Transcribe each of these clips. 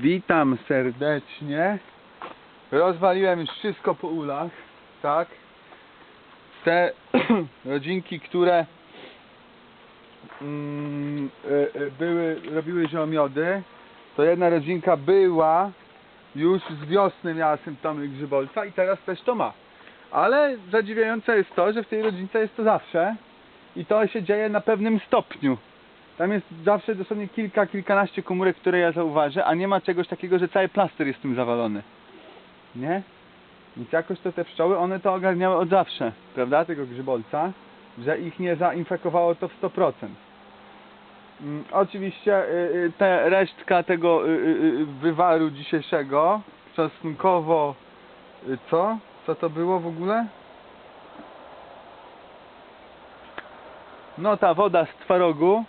Witam serdecznie. Rozwaliłem już wszystko po ulach, tak? Te rodzinki, które mm, e, e, były, robiły ziomiody, to jedna rodzinka była już z wiosny miała symptomy grzybolca i teraz też to ma. Ale zadziwiające jest to, że w tej rodzince jest to zawsze i to się dzieje na pewnym stopniu. Tam jest zawsze dosłownie kilka, kilkanaście komórek, które ja zauważę, a nie ma czegoś takiego, że cały plaster jest tym zawalony. Nie? Więc jakoś to te pszczoły, one to ogarniały od zawsze, prawda, tego grzybolca, że ich nie zainfekowało to w 100%. Mm, oczywiście y, y, te resztka tego y, wywaru dzisiejszego, czosnkowo, co? Co to było w ogóle? No ta woda z twarogu,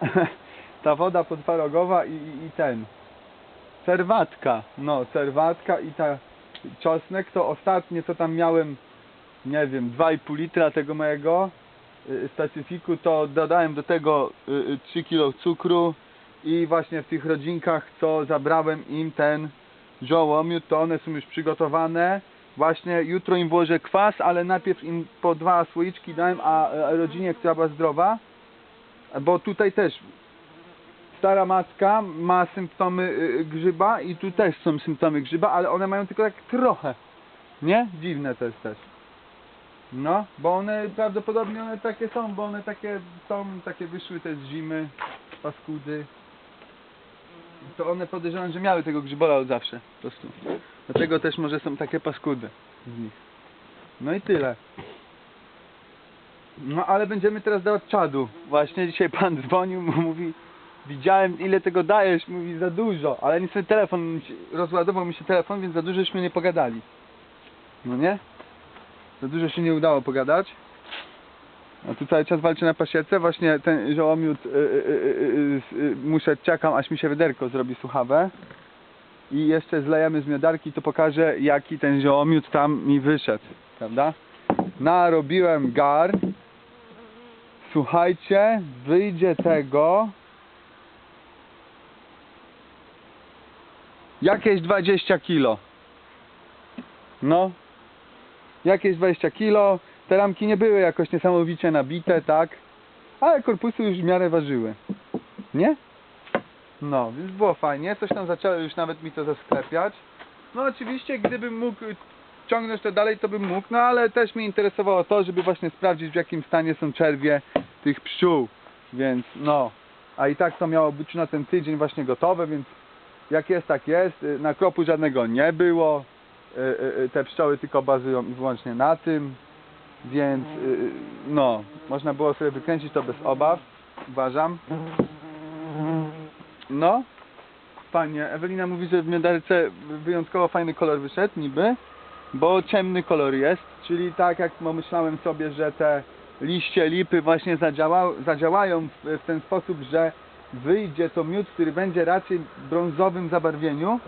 ta woda podwarogowa i, i, i ten. Serwatka, no serwatka i ta czosnek to ostatnie co tam miałem nie wiem 2,5 litra tego mojego. Y, specyfiku to dodałem do tego y, y, 3 kg cukru i właśnie w tych rodzinkach co zabrałem im ten żołomiód to one są już przygotowane. Właśnie jutro im włożę kwas ale najpierw im po dwa słoiczki dałem a a rodzinie która była zdrowa bo tutaj też stara matka ma symptomy y, grzyba i tu też są symptomy grzyba, ale one mają tylko tak trochę. Nie? Dziwne to jest też. No, bo one prawdopodobnie one takie są, bo one takie są, takie wyszły te z zimy, paskudy. To one podejrzewam, że miały tego grzybola od zawsze, po prostu. Dlatego też może są takie paskudy z nich. No i tyle. No ale będziemy teraz dawać czadu. Właśnie dzisiaj pan dzwonił, mówi widziałem ile tego dajesz, mówi za dużo, ale niestety telefon, rozładował mi się telefon, więc za dużo żeśmy nie pogadali. No nie? Za dużo się nie udało pogadać. A tu cały czas walczę na pasiece, właśnie ten żołomiód y, y, y, muszę, czekam aż mi się wyderko zrobi słuchawe. I jeszcze zlejemy z miodarki, to pokażę jaki ten żołomiód tam mi wyszedł, prawda? Narobiłem gar. Słuchajcie, wyjdzie tego jakieś 20 kilo. No, jakieś 20 kilo. Te ramki nie były jakoś niesamowicie nabite, tak? Ale korpusy już w miarę ważyły. Nie? No, więc było fajnie. Coś tam zaczęło już nawet mi to zasklepiać. No oczywiście, gdybym mógł ciągnąć to dalej, to bym mógł, no ale też mnie interesowało to, żeby właśnie sprawdzić w jakim stanie są czerwie tych pszczół. Więc no, a i tak to miało być na ten tydzień właśnie gotowe, więc jak jest, tak jest. Na kropu żadnego nie było. Y, y, y, Te pszczoły tylko bazują wyłącznie na tym. Więc no, można było sobie wykręcić to bez obaw. Uważam. No. Panie, Ewelina mówi, że w miodarce wyjątkowo fajny kolor wyszedł, niby. Bo ciemny kolor jest. Czyli tak jak pomyślałem sobie, że te liście lipy właśnie zadziała, zadziałają w, w ten sposób, że wyjdzie to miód, który będzie raczej brązowym zabarwieniu,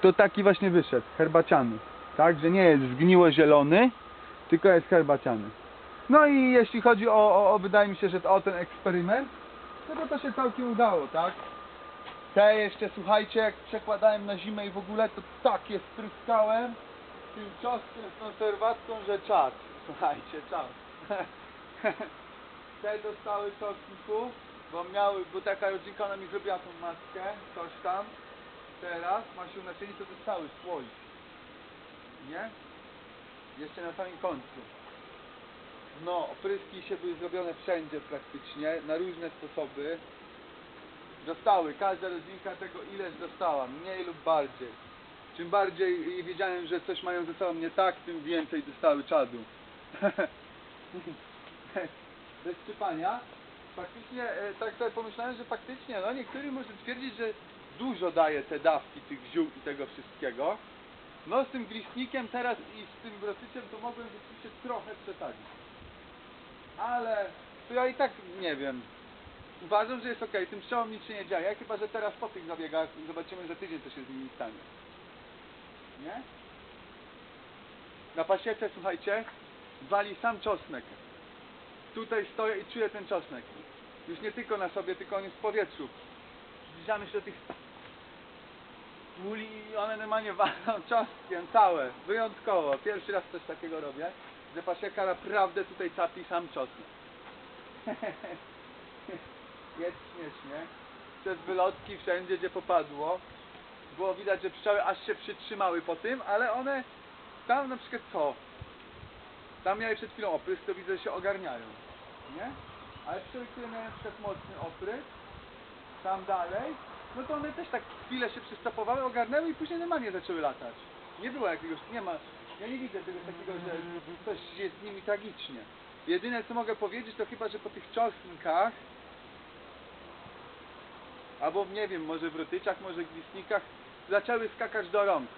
to taki właśnie wyszedł, herbaciany. Tak, że nie jest zgniło zielony, tylko jest herbaciany. No i jeśli chodzi o, o, o wydaje mi się, że to, o ten eksperyment, no to to się całkiem udało, tak? Te jeszcze, słuchajcie, jak przekładałem na zimę i w ogóle, to tak je spryskałem tym czosnkiem z konserwatką, że czas. Słuchajcie, czas. Te dostały czosnku, bo miały, bo taka rodzinka ona mi zrobiła tą maskę, coś tam. Teraz ma się naczynie, to dostały słoik. Nie? Jeszcze na samym końcu. No, opryski się były zrobione wszędzie praktycznie, na różne sposoby. Dostały, każda rodzinka tego ileś dostała, mniej lub bardziej. Czym bardziej wiedziałem, że coś mają ze sobą nie tak, tym więcej dostały czadu. Bez czypania. Faktycznie, e, tak sobie pomyślałem, że faktycznie, no niektóry może twierdzić, że dużo daje te dawki tych ziół i tego wszystkiego. No z tym glistnikiem teraz i z tym brosyciem to mogłem rzeczywiście trochę przesadzić. Ale to ja i tak nie wiem. Uważam, że jest ok, tym pszczołom nic się nie dzieje, chyba że teraz po tych zabiegach zobaczymy za tydzień co się z nimi stanie. Nie? Na pasiece, słuchajcie, wali sam czosnek. Tutaj stoję i czuję ten czosnek. Już nie tylko na sobie, tylko on jest w powietrzu. zbliżamy się do tych puli i one normalnie walą czosnkiem całe, wyjątkowo. Pierwszy raz coś takiego robię, że pasieka naprawdę tutaj capi sam czosnek. Jest śmiesznie. Przez wylotki wszędzie, gdzie popadło. Było widać, że pszczoły aż się przytrzymały po tym, ale one tam na przykład co? Tam miały przed chwilą oprysk, to widzę, że się ogarniają. Nie? Ale pszczoły, które miały na przykład mocny oprysk, tam dalej, no to one też tak chwilę się przystopowały, ogarnęły i później normalnie zaczęły latać. Nie było jakiegoś, nie ma, ja nie widzę czegoś takiego, że coś jest z nimi tragicznie. Jedyne co mogę powiedzieć to chyba, że po tych czosnkach albo nie wiem, może w rotyczach, może gwistnikach zaczęły skakać do rąk.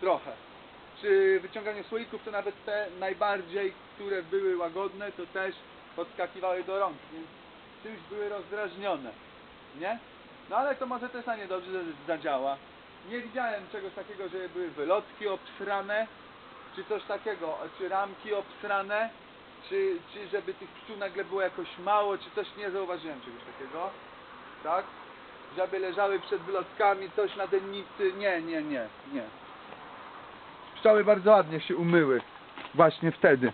Trochę. Przy wyciąganiu słoików to nawet te najbardziej, które były łagodne, to też podskakiwały do rąk, więc czymś były rozdrażnione. Nie? No ale to może też na nie dobrze zadziała. Nie widziałem czegoś takiego, że były wylotki obsrane, czy coś takiego, czy ramki obsrane, czy, czy żeby tych pszczół nagle było jakoś mało, czy coś, nie zauważyłem czegoś takiego. Tak? Żeby leżały przed wylotkami, coś na dennicy, nie, nie, nie, nie. Pszczoły bardzo ładnie się umyły, właśnie wtedy.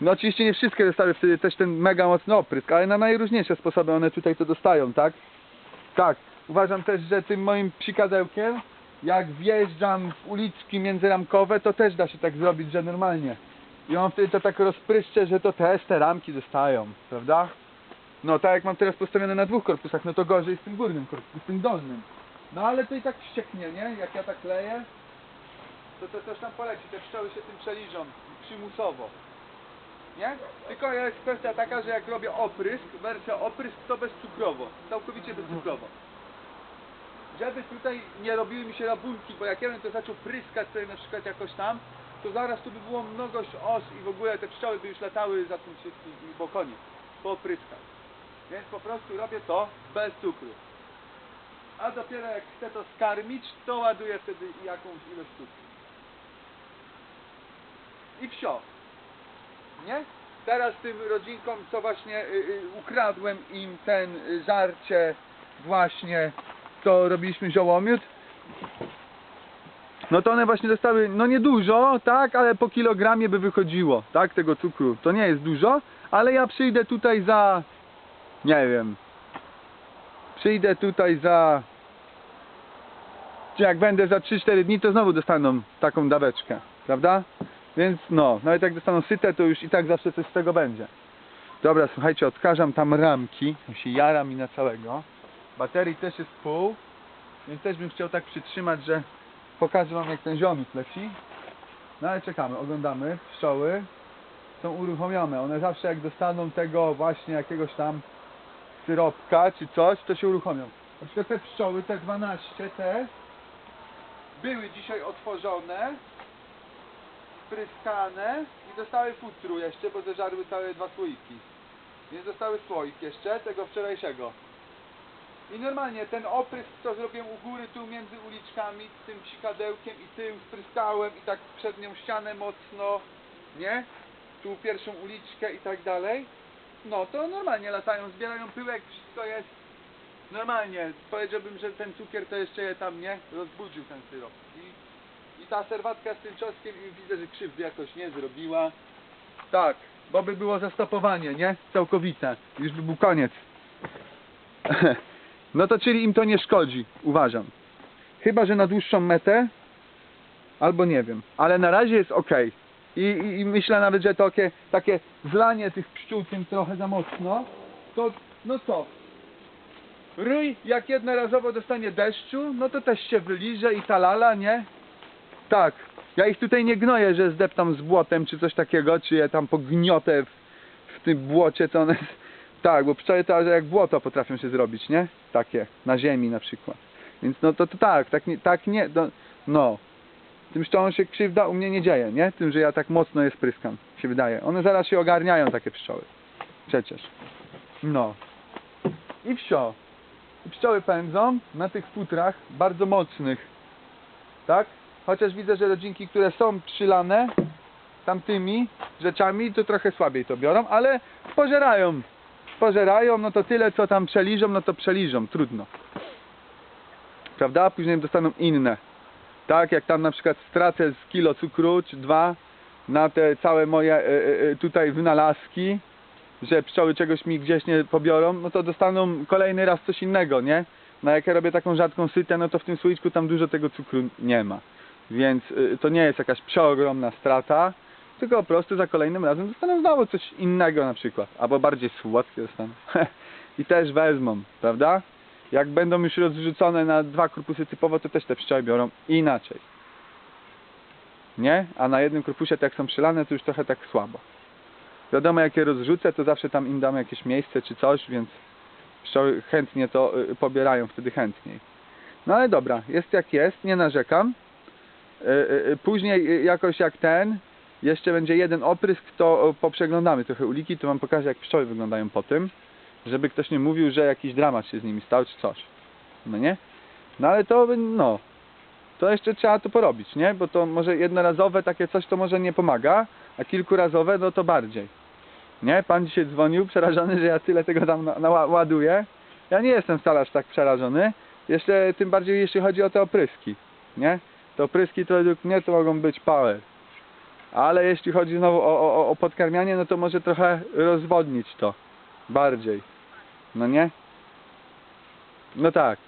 No oczywiście nie wszystkie dostały wtedy też ten mega mocny oprysk, ale na najróżniejsze sposoby one tutaj to dostają, tak? Tak, uważam też, że tym moim psikadełkiem, jak wjeżdżam w uliczki międzyramkowe, to też da się tak zrobić, że normalnie. I on wtedy to tak rozpryszcze, że to też te ramki dostają, prawda? No tak jak mam teraz postawione na dwóch korpusach, no to gorzej z tym górnym korpusem, z tym dolnym. No ale to i tak wścieknie, nie? Jak ja tak leję, to to coś tam poleci, te pszczoły się tym przeliżą przymusowo. Nie? Tylko jest kwestia taka, że jak robię oprysk, wersja oprysk to bezcukrowo, całkowicie bezcukrowo. Żeby tutaj nie robiły mi się rabunki, bo jak ja bym to zaczął pryskać sobie na przykład jakoś tam, to zaraz tu by było mnogość os i w ogóle te pszczoły by już latały za tym wszystkim, bo koniec, po opryskach. Więc po prostu robię to bez cukru. A dopiero jak chcę to skarmić, to ładuję wtedy jakąś ilość cukru. I wsio. Nie? Teraz tym rodzinkom, co właśnie y, y, ukradłem im ten y, żarcie właśnie, co robiliśmy ziołomiód, no to one właśnie dostały, no niedużo, tak, ale po kilogramie by wychodziło, tak, tego cukru. To nie jest dużo, ale ja przyjdę tutaj za, nie wiem, przyjdę tutaj za, czy jak będę za 3-4 dni, to znowu dostaną taką daweczkę, prawda? Więc no, nawet jak dostaną syte, to już i tak zawsze coś z tego będzie. Dobra, słuchajcie, odkażam tam ramki, się jaram i na całego. Baterii też jest pół, więc też bym chciał tak przytrzymać, że pokażę wam jak ten ziomik leci. No ale czekamy, oglądamy, pszczoły są uruchomione. One zawsze jak dostaną tego właśnie jakiegoś tam syropka czy coś, to się uruchomią. Na przykład te pszczoły, te 12, te były dzisiaj otworzone, spryskane i dostały futru jeszcze, bo zeżarły całe dwa słoiki. Więc dostały słoik jeszcze, tego wczorajszego. I normalnie ten oprysk, co zrobiłem u góry, tu między uliczkami, tym psikadełkiem i tył spryskałem i tak przednią ścianę mocno, nie? Tu pierwszą uliczkę i tak dalej. No to normalnie latają, zbierają pyłek, wszystko jest normalnie. Powiedziałbym, że ten cukier to jeszcze je tam nie rozbudził ten syrop. I, i ta serwatka z tym czosnkiem i widzę, że krzywdy jakoś nie zrobiła. Tak, bo by było zastopowanie, nie? Całkowite. Już by był koniec. No to czyli im to nie szkodzi, uważam. Chyba, że na dłuższą metę, albo nie wiem. Ale na razie jest ok. I, i, i myślę nawet, że takie, takie zlanie tych pszczół tym trochę za mocno, to no co? Rój jak jednorazowo dostanie deszczu, no to też się wyliże i talala, nie? Tak. Ja ich tutaj nie gnoję, że zdeptam z błotem czy coś takiego, czy je tam pogniotę w, w tym błocie, to one... Tak, bo pszczoły to jak błoto potrafią się zrobić, nie? Takie, na ziemi na przykład. Więc no to, to tak, tak nie, tak nie, no, no. Tym pszczołom się krzywda u mnie nie dzieje, nie? Tym, że ja tak mocno je spryskam, się wydaje. One zaraz się ogarniają, takie pszczoły. Przecież. No. I wsio. I pszczoły pędzą na tych futrach bardzo mocnych. Tak? Chociaż widzę, że rodzinki, które są przylane tamtymi rzeczami, to trochę słabiej to biorą, ale pożerają pożerają, no to tyle co tam przeliżą, no to przeliżą, trudno. Prawda? Później dostaną inne. Tak, jak tam na przykład stracę z kilo cukru czy dwa na te całe moje e, e, e, tutaj wynalazki, że pszczoły czegoś mi gdzieś nie pobiorą, no to dostaną kolejny raz coś innego, nie? No jak ja robię taką rzadką sytę, no to w tym słoiczku tam dużo tego cukru nie ma. Więc to nie jest jakaś przeogromna strata, tylko po prostu za kolejnym razem dostaną znowu coś innego na przykład, albo bardziej słodkie dostaną. I też wezmą, prawda? Jak będą już rozrzucone na dwa korpusy typowo, to też te pszczoły biorą inaczej. Nie? A na jednym korpusie, tak jak są przylane, to już trochę tak słabo. Wiadomo, jak je rozrzucę, to zawsze tam im dam jakieś miejsce czy coś, więc pszczoły chętnie to y, pobierają, wtedy chętniej. No ale dobra, jest jak jest, nie narzekam. Y, y, Później jakoś jak ten, jeszcze będzie jeden oprysk, to poprzeglądamy trochę uliki, to wam pokażę jak pszczoły wyglądają po tym, żeby ktoś nie mówił, że jakiś dramat się z nimi stał czy coś. No nie? No ale to, no, to jeszcze trzeba to porobić, nie? Bo to może jednorazowe takie coś to może nie pomaga, a kilkurazowe no to bardziej. Nie? Pan dzisiaj dzwonił przerażony, że ja tyle tego tam na- naładuję. Ja nie jestem wcale aż tak przerażony. Jeszcze tym bardziej jeśli chodzi o te opryski. Nie? Te opryski to według mnie to mogą być power. Ale jeśli chodzi znowu o, o, o podkarmianie, no to może trochę rozwodnić to. Bardziej. No nie? No tak.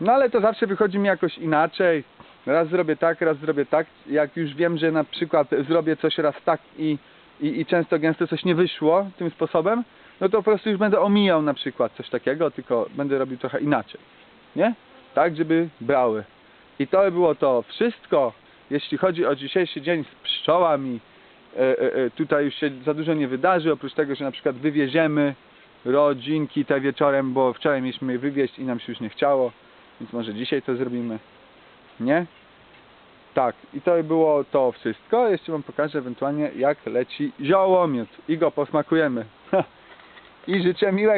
No ale to zawsze wychodzi mi jakoś inaczej. Raz zrobię tak, raz zrobię tak. Jak już wiem, że na przykład zrobię coś raz tak i, i, i często gęsto coś nie wyszło tym sposobem, no to po prostu już będę omijał na przykład coś takiego, tylko będę robił trochę inaczej. Nie? Tak, żeby brały. I to by było to wszystko, jeśli chodzi o dzisiejszy dzień z pszczołami. E, e, e, tutaj już się za dużo nie wydarzy, oprócz tego, że na przykład wywieziemy rodzinki te wieczorem, bo wczoraj mieliśmy je wywieźć i nam się już nie chciało, więc może dzisiaj to zrobimy. Nie? Tak, i to by było to wszystko. Jeszcze wam pokażę ewentualnie jak leci ziołomiód i go posmakujemy. I życzę miłego.